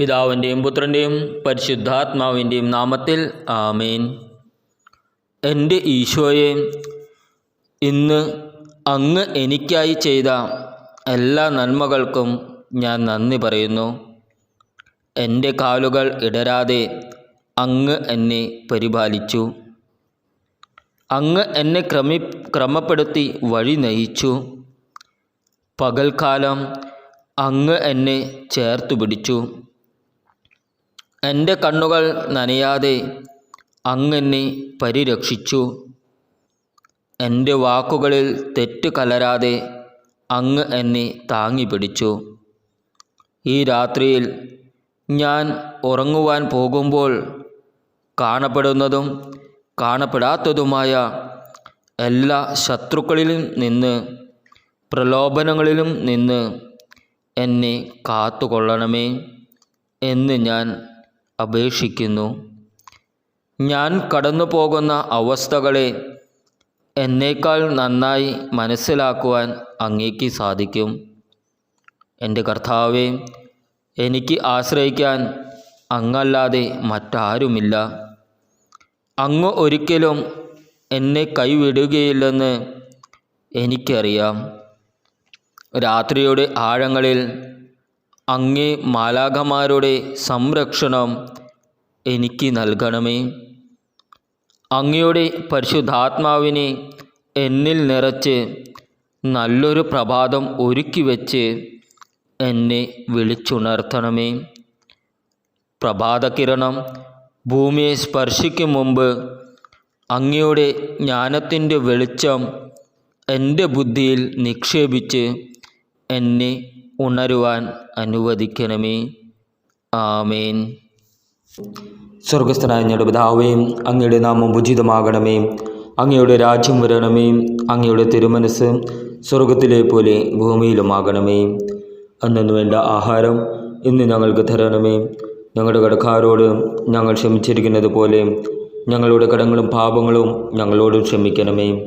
പിതാവിന്റെയും പുത്രന്റെയും പരിശുദ്ധാത്മാവിന്റെയും നാമത്തിൽ ആമേൻ. എന്റെ ഈശോയെ ഇന്ന് അങ്ങ് എനിക്കായി ചെയ്ത എല്ലാ നന്മകൾക്കും ഞാൻ നന്ദി പറയുന്നു. എന്റെ കാലുകൾ ഇടരാതെ അങ്ങ് എന്നെ പരിപാലിച്ചു. അങ്ങ് എന്നെ ക്രമി ക്രമപ്പെടുത്തി വഴി നയിച്ചു. പകൽക്കാലം അങ്ങ് എന്നെ ചേർത്തു പിടിച്ചു. എന്റെ കണ്ണുകൾ നനയാതെ അങ്ങെന്നെ പരിരക്ഷിച്ചു. എന്റെ വാക്കുകളിൽ തെറ്റ് കലരാതെ അങ്ങ് എന്നെ താങ്ങി പിടിച്ചു. ഈ രാത്രിയിൽ ഞാൻ ഉറങ്ങുവാൻ പോകുമ്പോൾ കാണപ്പെടുന്നതും കാണപ്പെടാത്തതുമായ എല്ലാ ശത്രുക്കളിലും നിന്ന് പ്രലോഭനങ്ങളിലും നിന്ന് എന്നെ കാത്തുകൊള്ളണമേ എന്ന് ഞാൻ അപേക്ഷിക്കുന്നു. ഞാൻ കടന്നു പോകുന്ന അവസ്ഥകളെ എന്നേക്കാൾ നന്നായി മനസ്സിലാക്കുവാൻ അങ്ങേക്ക് സാധിക്കും. എന്റെ കർത്താവെ എനിക്ക് ആശ്രയിക്കാൻ അങ്ങല്ലാതെ മറ്റാരുമില്ല. അങ്ങ് ഒരിക്കലും എന്നെ കൈവിടുകയില്ലെന്ന് എനിക്കറിയാം. രാത്രിയുടെ ആഴങ്ങളിൽ അങ്ങേ മാലാഖമാരുടെ സംരക്ഷണം എനിക്ക് നൽകണമേ. അങ്ങയുടെ പരിശുദ്ധാത്മാവിനെ എന്നിൽ നിറച്ച് നല്ലൊരു പ്രഭാതം ഒരുക്കി വച്ച് എന്നെ വിളിച്ചുണർത്തണമേ. പ്രഭാതകിരണം ഭൂമിയെ സ്പർശിക്കും മുമ്പ് അങ്ങയുടെ ജ്ഞാനത്തിന്റെ വെളിച്ചം എന്റെ ബുദ്ധിയിൽ നിക്ഷേപിച്ച് എന്നെ ഉണരുവാൻ അനുവദിക്കണമേ. ആമേൻ. സ്വർഗസ്ഥനായ ഞങ്ങളുടെ പിതാവേ അങ്ങയുടെ നാമം ഉചിതമാകണമേ. അങ്ങയുടെ രാജ്യം വരണമേ. അങ്ങയുടെ തിരുമനസ് സ്വർഗത്തിലെ പോലെ ഭൂമിയിലുമാകണമേ. അന്നു വേണ്ട ആഹാരം ഇന്ന് ഞങ്ങൾക്ക് തരണമേ. ഞങ്ങളുടെ കടക്കാരോട് ഞങ്ങൾ ക്ഷമിച്ചിരിക്കുന്നത് പോലെ ഞങ്ങളുടെ കടങ്ങളും പാപങ്ങളും ഞങ്ങളോടും ക്ഷമിക്കണമേ.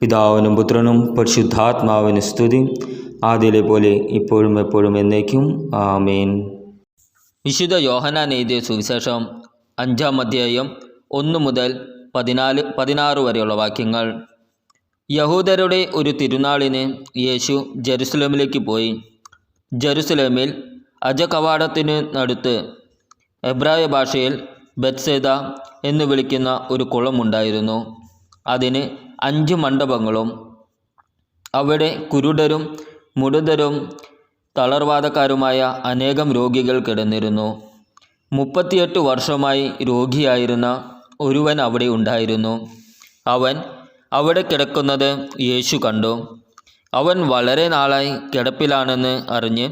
പിതാവിനും പുത്രനും പരിശുദ്ധാത്മാവിന് സ്തുതി. ആദ്യയിലെ പോലെ ഇപ്പോഴും എപ്പോഴും എന്നേക്കും. ആമേൻ. വിശുദ്ധ യോഹനാൻ എഴുതിയ സുവിശേഷം അഞ്ചാം അധ്യായം ഒന്ന് മുതൽ പതിനാല് പതിനാറ് വരെയുള്ള വാക്യങ്ങൾ. യഹൂദരുടെ ഒരു തിരുനാളിന് യേശു ജെറുസലേമിലേക്ക് പോയി. ജെറുസലേമിൽ അജകവാടത്തിന് നടുത്ത് എബ്രായ ഭാഷയിൽ ബത്സേദ എന്ന് വിളിക്കുന്ന ഒരു കുളമുണ്ടായിരുന്നു. അതിന് അഞ്ച് മണ്ഡപങ്ങളും അവിടെ കുരുടരും മുടുതരും തളർവാദക്കാരുമായ അനേകം രോഗികൾ കിടന്നിരുന്നു. മുപ്പത്തിയെട്ട് വർഷമായി രോഗിയായിരുന്ന ഒരുവൻ അവിടെ ഉണ്ടായിരുന്നു. അവൻ അവിടെ കിടക്കുന്നത് യേശു കണ്ടു. അവൻ വളരെ നാളായി കിടപ്പിലാണെന്ന് അറിഞ്ഞ്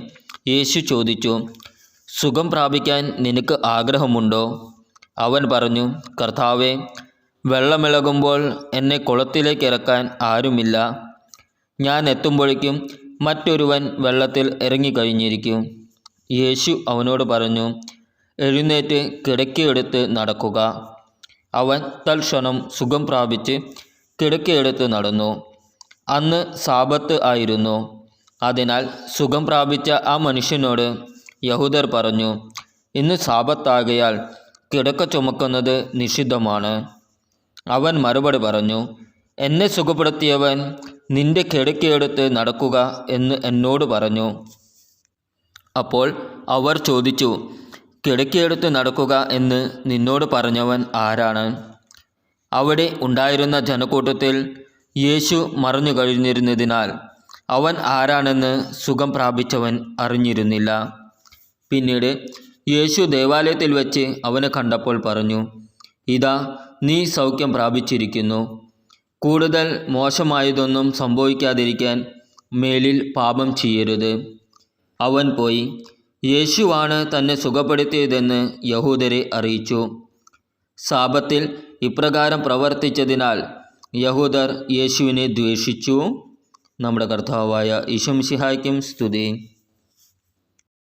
യേശു ചോദിച്ചു സുഖം പ്രാപിക്കാൻ നിനക്ക് ആഗ്രഹമുണ്ടോ? അവൻ പറഞ്ഞു കർത്താവെ വെള്ളമിളകുമ്പോൾ എന്നെ കുളത്തിലേക്ക് ഇറക്കാൻ ആരുമില്ല. ഞാൻ എത്തുമ്പോഴേക്കും മറ്റൊരുവൻ വെള്ളത്തിൽ ഇറങ്ങിക്കഴിഞ്ഞിരിക്കും. യേശു അവനോട് പറഞ്ഞു എഴുന്നേറ്റ് കിടക്കയെടുത്ത് നടക്കുക. അവൻ തൽക്ഷണം സുഖം പ്രാപിച്ച് കിടക്കയെടുത്ത് നടന്നു. അന്ന് സാപത്ത് ആയിരുന്നു. അതിനാൽ സുഖം പ്രാപിച്ച ആ മനുഷ്യനോട് യഹൂദർ പറഞ്ഞു ഇന്ന് സാപത്താകയാൽ കിടക്ക ചുമക്കുന്നത് നിഷിദ്ധമാണ്. അവൻ മറുപടി പറഞ്ഞു എന്നെ സുഖപ്പെടുത്തിയവൻ നിന്റെ കിടക്കിയെടുത്ത് നടക്കുക എന്ന് എന്നോട് പറഞ്ഞു. അപ്പോൾ അവർ ചോദിച്ചു കിടക്കിയെടുത്ത് നടക്കുക എന്ന് നിന്നോട് പറഞ്ഞവൻ ആരാണ്? അവിടെ ഉണ്ടായിരുന്ന ജനക്കൂട്ടത്തിൽ യേശു മറഞ്ഞു കഴിഞ്ഞിരുന്നതിനാൽ അവൻ ആരാണെന്ന് സുഖം പ്രാപിച്ചവൻ അറിഞ്ഞിരുന്നില്ല. പിന്നീട് യേശു ദേവാലയത്തിൽ വെച്ച് അവനെ കണ്ടപ്പോൾ പറഞ്ഞു ഇതാ നീ സൗഖ്യം പ്രാപിച്ചിരിക്കുന്നു. കൂടുതൽ മോശമായതൊന്നും സംഭവിക്കാതിരിക്കാൻ മേലിൽ പാപം ചെയ്യരുത്. അവൻ പോയി. യേശുവാണ് തന്നെ സുഖപ്പെടുത്തിയതെന്ന് യഹൂദരെ അറിയിച്ചു. സാപത്തിൽ ഇപ്രകാരം പ്രവർത്തിച്ചതിനാൽ യഹൂദർ യേശുവിനെ ദ്വേഷിച്ചു. നമ്മുടെ കർത്താവായ ഈശംസിഹായ്ക്കും സ്തുതി.